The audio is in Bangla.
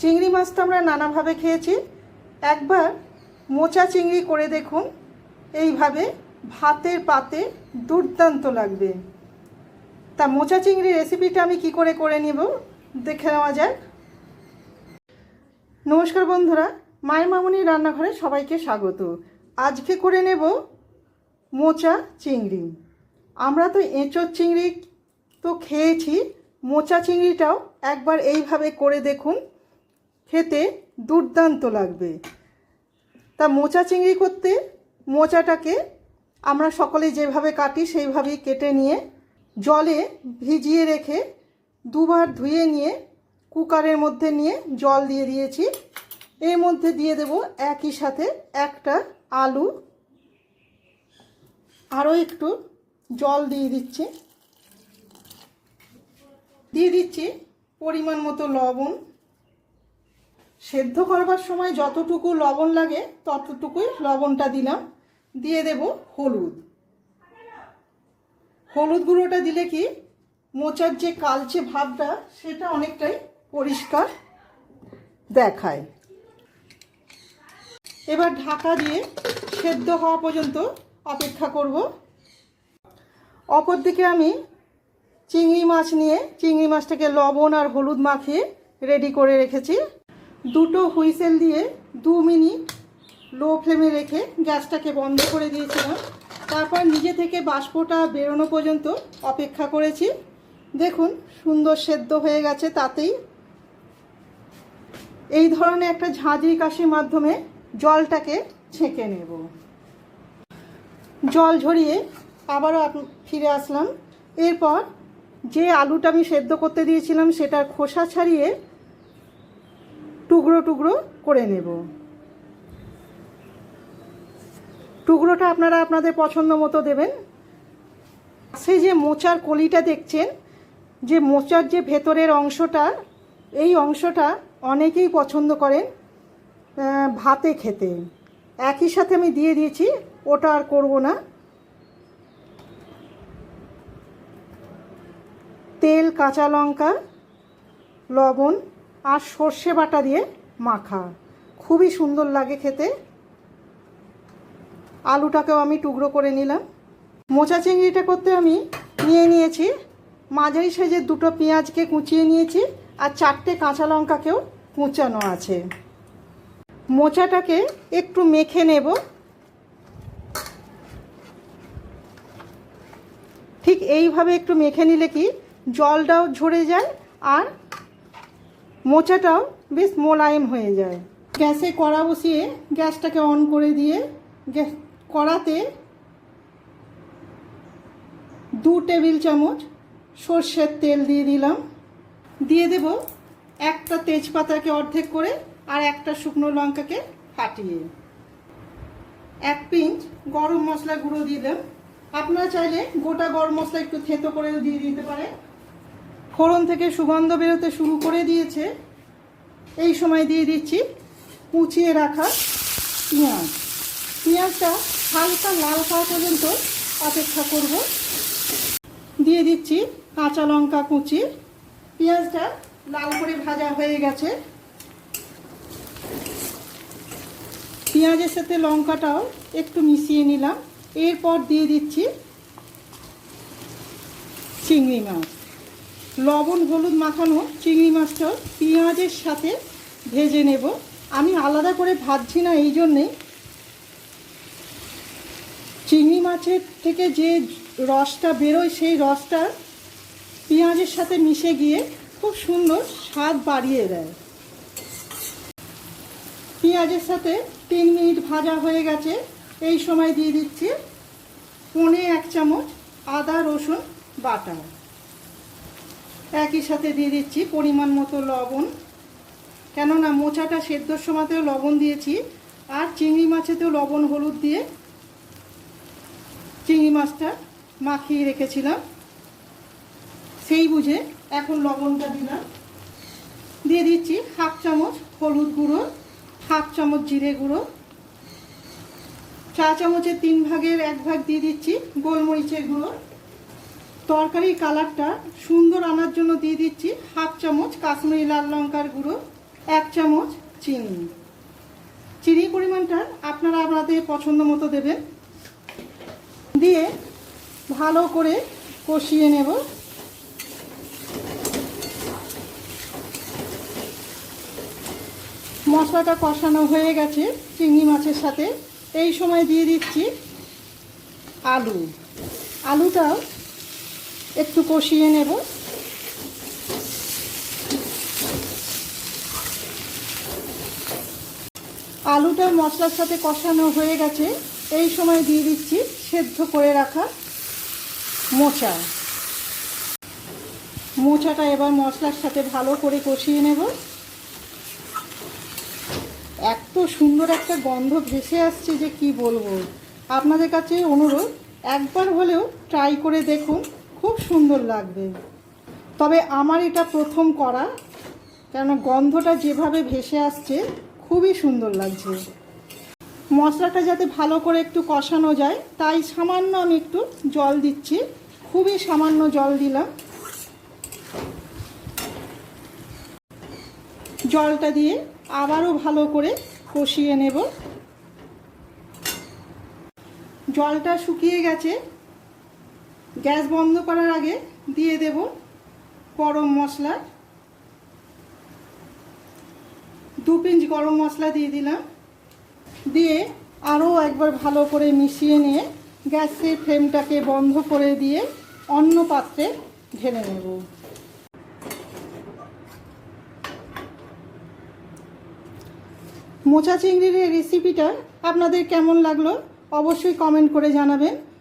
চিংড়ি মাছ তো আমরা নানাভাবে খেয়েছি। একবার মোচা চিংড়ি করে দেখুন, এইভাবে ভাতের পাতে দুর্দান্ত লাগবে। তা মোচা চিংড়ি রেসিপিটা আমি কি করে করে নেব, দেখে নেওয়া যাক। নমস্কার বন্ধুরা, মায়ের মামুনি রান্নাঘরে সবাইকে স্বাগত। আজকে করে নেব মোচা চিংড়ি। আমরা তো এঁচোর চিংড়ি তো খেয়েছি, মোচা চিংড়িটাও একবার এইভাবে করে দেখুন। খেতে দুর্দান্ত লাগবে। তা মোচা চিংড়ি করতে মোচাটাকে আমরা সকলে যেভাবে কাটি সেইভাবেই কেটে নিয়ে জলে ভিজিয়ে রেখে দুবার ধুয়ে নিয়ে কুকারের মধ্যে নিয়ে জল দিয়ে দিয়েছি। এর মধ্যে দিয়ে দেব একই সাথে একটা আলু। আরও একটু জল দিয়ে দিচ্ছি। দিয়ে দিচ্ছি পরিমাণ মতো লবণ। সেদ্ধ করবার সময় যতটুকু লবণ লাগে, ততটুকুই লবণটা দিলাম। দিয়ে দেব হলুদ। হলুদ গুঁড়োটা দিলে কি, মোচার যে কালচে ভাবটা, সেটা অনেকটাই পরিষ্কার দেখায়। এবার ঢাকা দিয়ে সেদ্ধ হওয়া পর্যন্ত অপেক্ষা করব। অপরদিকে আমি চিংড়ি মাছ নিয়ে, চিংড়ি মাছটাকে লবণ আর হলুদ মাখিয়ে রেডি করে রেখেছি। দুটো হুইসেল দিয়ে দু মিনিট লো ফ্লেমে রেখে গ্যাসটাকে বন্ধ করে দিয়েছিলাম। তারপর নিজে থেকে বাষ্পটা বেরোনো পর্যন্ত অপেক্ষা করেছি। দেখুন, সুন্দর সেদ্ধ হয়ে গেছে তাতেই। এই ধরনের একটা ঝাঁঝরি কাশির মাধ্যমে জলটাকে ছেঁকে নেব। জল ঝরিয়ে আবারও ফিরে আসলাম। এরপর যে আলুটা আমি সেদ্ধ করতে দিয়েছিলাম, সেটার খোসা ছাড়িয়ে টুকরো টুকরো করে নেব। টুকরোটা আপনারা আপনাদের পছন্দ মতো দেবেন। সেই যে মোচার কলিটা দেখছেন, যে মোচার যে ভেতরের অংশটা, এই অংশটা অনেকেই পছন্দ করেন ভাতে খেতে। একই সাথে আমি দিয়ে দিয়েছি, ওটা আর করব না। তেল, কাঁচা লঙ্কা, লবণ আর সর্ষে বাটা দিয়ে মাখা। খুবই সুন্দর লাগে খেতে। আলুটাকেও আমি টুকরো করে নিলাম। মোচা চিংড়িটা করতে আমি নিয়ে নিয়েছি। মাঝারি সাইজের দুটো পেঁয়াজকে কুচিয়ে নিয়েছি আর চারটে কাঁচা লঙ্কাকেও কুচানো আছে। মোচাটাকে একটু মেখে নেব। ঠিক এইভাবে একটু মেখে নিলে কি জলটাও ঝরে যায় আর মোচাটাও বেশ মোলায়েম হয়ে যায়। গ্যাসে কড়া বসিয়ে গ্যাসটাকে অন করে দিয়ে গ্যাস কড়াতে দু টেবিল চামচ সর্ষের তেল দিয়ে দিলাম। দিয়ে দেব একটা তেজপাতাকে অর্ধেক করে আর একটা শুকনো লঙ্কাকে ফাটিয়ে। এক পিঞ্চ গরম মশলা গুঁড়ো দেন আপনারা চাইলে গোটা গরম মশলা একটু থেতো করে দিয়ে দিতে পারে ফোড়ন থেকে সুগন্ধ বেরোতে শুরু করে দিয়েছে। এই সময় দিয়ে দিচ্ছি কুচিয়ে রাখা পেঁয়াজ। পেঁয়াজটা হালকা লাল হওয়া পর্যন্ত অপেক্ষা করব। দিয়ে দিচ্ছি কাঁচা লঙ্কা কুচি। পেঁয়াজটা লাল করে ভাজা হয়ে গেছে। পেঁয়াজের সাথে লঙ্কাটাও একটু মিশিয়ে নিলাম। এরপর দিয়ে দিচ্ছি চিংড়ি মাছ। লবণ, হলুদ মাখানো চিংড়ি মাছটাও পেঁয়াজের সাথে ভেজে নেব। আমি আলাদা করে ভাজছি না, এই জন্যে। চিংড়ি মাছের থেকে যে রসটা বেরোয়, সেই রসটা পেঁয়াজের সাথে মিশে গিয়ে খুব সুন্দর স্বাদ বাড়িয়ে দেয়। পেঁয়াজের সাথে তিন মিনিট ভাজা হয়ে গেছে। এই সময় দিয়ে দিচ্ছি পনে এক চামচ আদা রসুন বাটা। একই সাথে দিয়ে দিচ্ছি পরিমাণ মতো লবণ। কেননা মোচাটা সেদ্ধর সময়তেও লবণ দিয়েছি, আর চিংড়ি মাছেতেও লবণ হলুদ দিয়ে চিংড়ি মাছটা মাখিয়ে রেখেছিলাম। সেই বুঝে এখন লবণটা দিলাম। দিয়ে দিচ্ছি হাফ চামচ হলুদ গুঁড়ো, হাফ চামচ জিরে গুঁড়ো। চা চামচের তিন ভাগের এক ভাগ দিয়ে দিচ্ছি গোলমরিচের গুঁড়ো। তরকারির কালারটা সুন্দর আনার জন্য দিয়ে দিচ্ছি হাফ চামচ কাশ্মীরি লাল লঙ্কার গুঁড়ো, এক চামচ চিনি। চিনি পরিমাণটা আপনারা আপনাদের পছন্দ মতো দেবেন। দিয়ে ভালো করে কষিয়ে নেব। মশলাটা কষানো হয়ে গেছে চিংড়ি মাছের সাথে। এই সময় দিয়ে দিচ্ছি আলু। আলুটাও একটু কষিয়ে নেব। আলুটা মশলার সাথে কষানো হয়ে গেছে। এই সময় দিয়ে দিচ্ছি সেদ্ধ করে রাখা মোচা। মোচাটা এবার মশলার সাথে ভালো করে কষিয়ে নেব। এত সুন্দর একটা গন্ধ ভেসে আসছে যে কি বলব। আপনাদের কাছে অনুরোধ, একবার হলেও ট্রাই করে দেখুন। খুব সুন্দর লাগবে। তবে আমার এটা প্রথম করা কেন গন্ধটা যেভাবে ভেসে আসছে, খুবই সুন্দর লাগছে। মশলাটা যাতে ভালো করে একটু কষানো যায়, তাই সামান্য আমি একটু জল দিচ্ছি। খুবই সামান্য জল দিলাম। জলটা দিয়ে আবারও ভালো করে কষিয়ে নেব। জলটা শুকিয়ে গেছে গ্যাস বন্ধ করার আগে দিয়ে দেব গরম মশলা। দু পিঞ্চ গরম মশলা দিয়ে দিলাম। দিয়ে আরও একবার ভালো করে মিশিয়ে নিয়ে গ্যাসের ফ্লেমটাকে বন্ধ করে দিয়ে অন্য পাত্রে ঢেলে নেব। মোচা চিংড়ির রেসিপিটা আপনাদের কেমন লাগল অবশ্যই কমেন্ট করে জানাবেন।